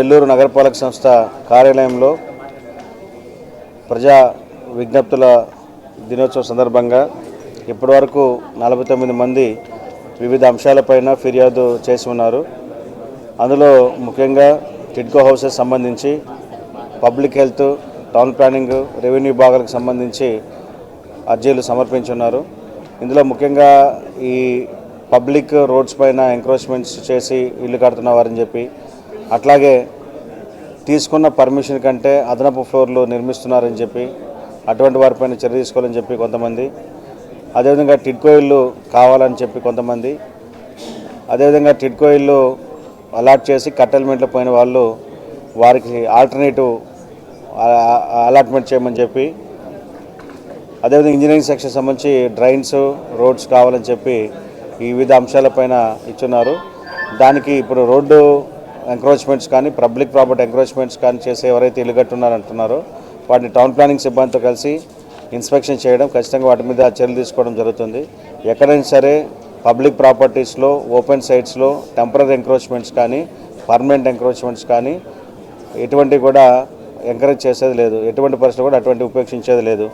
నెల్లూరు నగరపాలక సంస్థ కార్యాలయంలో ప్రజా విజ్ఞప్తుల దినోత్సవం సందర్భంగా ఇప్పటివరకు నలభై తొమ్మిది మంది వివిధ అంశాలపైన ఫిర్యాదు చేసి ఉన్నారు. అందులో ముఖ్యంగా టిడ్కో హౌసెస్ సంబంధించి public health town planning revenue భాగాలకు సంబంధించి అర్జీలు సమర్పించున్నారు. ఇందులో ముఖ్యంగా ఈ పబ్లిక్ రోడ్స్ పైన ఎంక్రోచ్మెంట్స్ చేసి ఇల్లు కడుతున్నవారని చెప్పి అట్లాగే తీసుకున్న పర్మిషన్ కంటే అదనపు ఫ్లోర్లు నిర్మిస్తున్నారని చెప్పి అటువంటి వారిపైన చర్య తీసుకోవాలని చెప్పి కొంతమంది అదేవిధంగా టిడ్కో ఇల్లు కావాలని చెప్పి కొంతమంది అదేవిధంగా టిడ్కో ఇల్లు అలాట్ చేసి కట్టెల్మెంట్లో పోయిన వాళ్ళు వారికి ఆల్టర్నేటివ్ అలాట్మెంట్ చేయమని చెప్పి అదేవిధంగా ఇంజనీరింగ్ సెక్షన్ సంబంధించి డ్రైన్స్ రోడ్స్ కావాలని చెప్పి ఈ వివిధ అంశాలపైన ఇచ్చున్నారు. దానికి ఇప్పుడు రోడ్డు ఎంక్రోచ్మెంట్స్ కానీ పబ్లిక్ ప్రాపర్టీ ఎంక్రోచ్మెంట్స్ కానీ చేసే ఎవరైతే ఇల్లు కట్టున్నారో వాటిని టౌన్ ప్లానింగ్ సిబ్బందితో కలిసి ఇన్స్పెక్షన్ చేయడం ఖచ్చితంగా వాటి మీద చర్యలు తీసుకోవడం జరుగుతుంది. ఎక్కడైనా సరే పబ్లిక్ ప్రాపర్టీస్లో ఓపెన్ సైట్స్లో టెంపరీ ఎంక్రోచ్మెంట్స్ కానీ పర్మనెంట్ ఎంక్రోచ్మెంట్స్ కానీ ఎటువంటి కూడా ఎంకరేజ్ చేసేది లేదు. ఎటువంటి పరిస్థితులు కూడా అటువంటి ఉపేక్షించేది లేదు.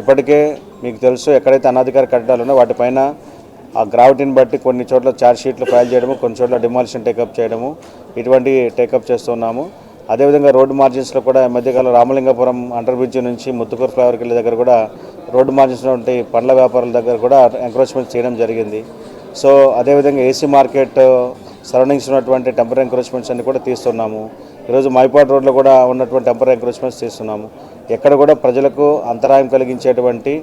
ఇప్పటికే మీకు తెలుసు ఎక్కడైతే అనాధికార కట్టడాలు ఉన్నాయో వాటిపైన ఆ గ్రావిటీని బట్టి కొన్ని చోట్ల ఛార్జ్ షీట్లు ఫైల్ చేయడము కొన్ని చోట్ల డిమాలిషన్ టేకప్ చేయడము ఇటువంటి టేకప్ చేస్తున్నాము. అదేవిధంగా రోడ్డు మార్జిన్స్లో కూడా ఈ మధ్యకాలం రామలింగపురం అండర్ బ్రిడ్జ్ నుంచి ముత్తుకూరు ఫ్లైఓవర్కి వెళ్ళే దగ్గర కూడా రోడ్డు మార్జిన్స్లో ఉంటే పండ్ల వ్యాపారుల దగ్గర కూడా ఎంక్రోచ్మెంట్ చేయడం జరిగింది. సో అదేవిధంగా ఏసీ మార్కెట్ సరౌండింగ్స్ ఉన్నటువంటి టెంపరీ ఎంక్రోచ్మెంట్స్ అన్ని కూడా తీస్తున్నాము. ఈరోజు మైపాడ్ రోడ్లో కూడా ఉన్నటువంటి టెంపరీ ఎంక్రోచ్మెంట్స్ తీస్తున్నాము. ఎక్కడ కూడా ప్రజలకు అంతరాయం కలిగించేటువంటి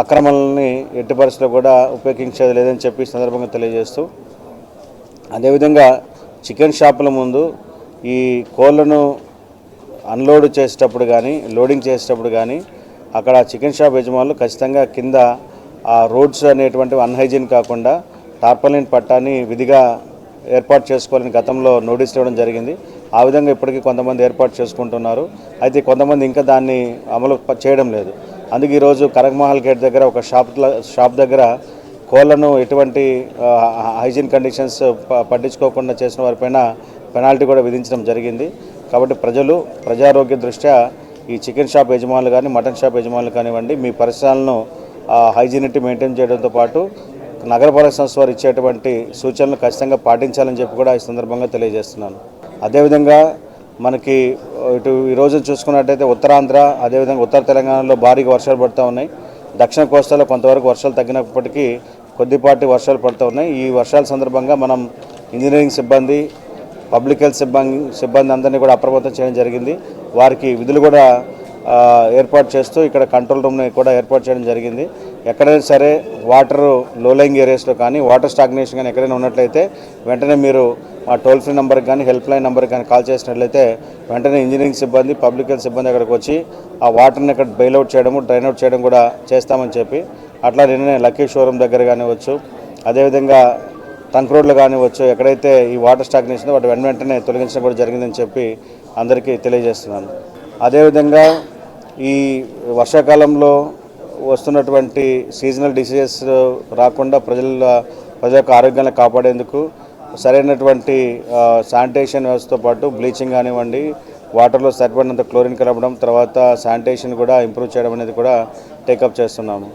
అక్రమాలని ఎట్టి పరిస్థితుల్లో కూడా ఉపయోగించేది లేదని చెప్పి సందర్భంగా తెలియజేస్తూ అదేవిధంగా చికెన్ షాపుల ముందు ఈ కోళ్ళను అన్లోడ్ చేసేటప్పుడు కానీ లోడింగ్ చేసేటప్పుడు కానీ అక్కడ చికెన్ షాప్ యజమానులు ఖచ్చితంగా కింద ఆ రోడ్స్ అనేటువంటివి అన్హైజీన్ కాకుండా టార్పలిన్ పట్టాన్ని విధిగా ఏర్పాటు చేసుకోవాలని గతంలో నోటీసులు ఇవ్వడం జరిగింది. ఆ విధంగా ఇప్పటికీ కొంతమంది ఏర్పాటు చేసుకుంటున్నారు. అయితే కొంతమంది ఇంకా దాన్ని అమలు చేయడం లేదు. అందుకే ఈరోజు కనకమహల్ గేట్ దగ్గర ఒక షాప్ షాప్ దగ్గర కోళ్ళను ఎటువంటి హైజీన్ కండిషన్స్ ప- పట్టించుకోకుండా చేసిన వారిపైన పెనాల్టీ కూడా విధించడం జరిగింది. కాబట్టి ప్రజలు ప్రజారోగ్య దృష్ట్యా ఈ చికెన్ షాప్ యజమానులు కానీ మటన్ షాప్ యజమానులు కానివ్వండి మీ పరిసరాలను హైజీనిటీ మెయింటైన్ చేయడంతో పాటు నగరపాలక సంస్థ వారు ఇచ్చేటువంటి సూచనలు ఖచ్చితంగా పాటించాలని చెప్పి కూడా ఈ సందర్భంగా తెలియజేస్తున్నాను. అదేవిధంగా మనకి ఇటు ఈ రోజు చూసుకున్నట్టయితే ఉత్తరాంధ్ర అదేవిధంగా ఉత్తర తెలంగాణలో భారీగా వర్షాలు పడుతూ ఉన్నాయి. దక్షిణ కోస్తాలో కొంతవరకు వర్షాలు తగ్గినప్పటికీ కొద్దిపాటి వర్షాలు పడుతూ ఉన్నాయి. ఈ వర్షాల సందర్భంగా మనం ఇంజనీరింగ్ సిబ్బంది పబ్లిక్ హెల్త్ సిబ్బంది సిబ్బంది అందరినీ కూడా అప్రమత్తం చేయడం జరిగింది. వారికి విధులు కూడా ఏర్పాటు చేస్తూ ఇక్కడ కంట్రోల్ రూమ్ని కూడా ఏర్పాటు చేయడం జరిగింది. ఎక్కడైనా సరే వాటర్ లోలయింగ్ ఏరియాస్లో కానీ వాటర్ స్టాగ్నేషన్ కానీ ఎక్కడైనా ఉన్నట్లయితే వెంటనే మీరు మా టోల్ ఫ్రీ నెంబర్కి కానీ హెల్ప్ లైన్ నెంబర్కి కానీ కాల్ చేసినట్లయితే వెంటనే ఇంజనీరింగ్ సిబ్బంది పబ్లిక్ హెల్త్ సిబ్బంది అక్కడికి వచ్చి ఆ వాటర్ని ఇక్కడ బెయిల్అవుట్ చేయడము డ్రైన్అవుట్ చేయడం కూడా చేస్తామని చెప్పి అట్లా నిన్ననే లక్కీ షోరూమ్ దగ్గర కానివచ్చు అదేవిధంగా తంక్ రోడ్లు కానివచ్చు ఎక్కడైతే ఈ వాటర్ స్టాగ్నేషన్ వాటి వెంట వెంటనే తొలగించడం కూడా జరిగిందని చెప్పి అందరికీ తెలియజేస్తున్నాను. అదేవిధంగా ఈ వర్షాకాలంలో వస్తున్నటువంటి సీజనల్ డిసీజెస్ రాకుండా ప్రజల ప్రజల యొక్క ఆరోగ్యాన్ని కాపాడేందుకు సరైనటువంటి శానిటేషన్ వ్యవస్థతో పాటు బ్లీచింగ్ కానివ్వండి వాటర్లో సరిపడినంత క్లోరిన్ కలపడం తర్వాత శానిటేషన్ కూడా ఇంప్రూవ్ చేయడం అనేది కూడా టేకప్ చేస్తున్నాము.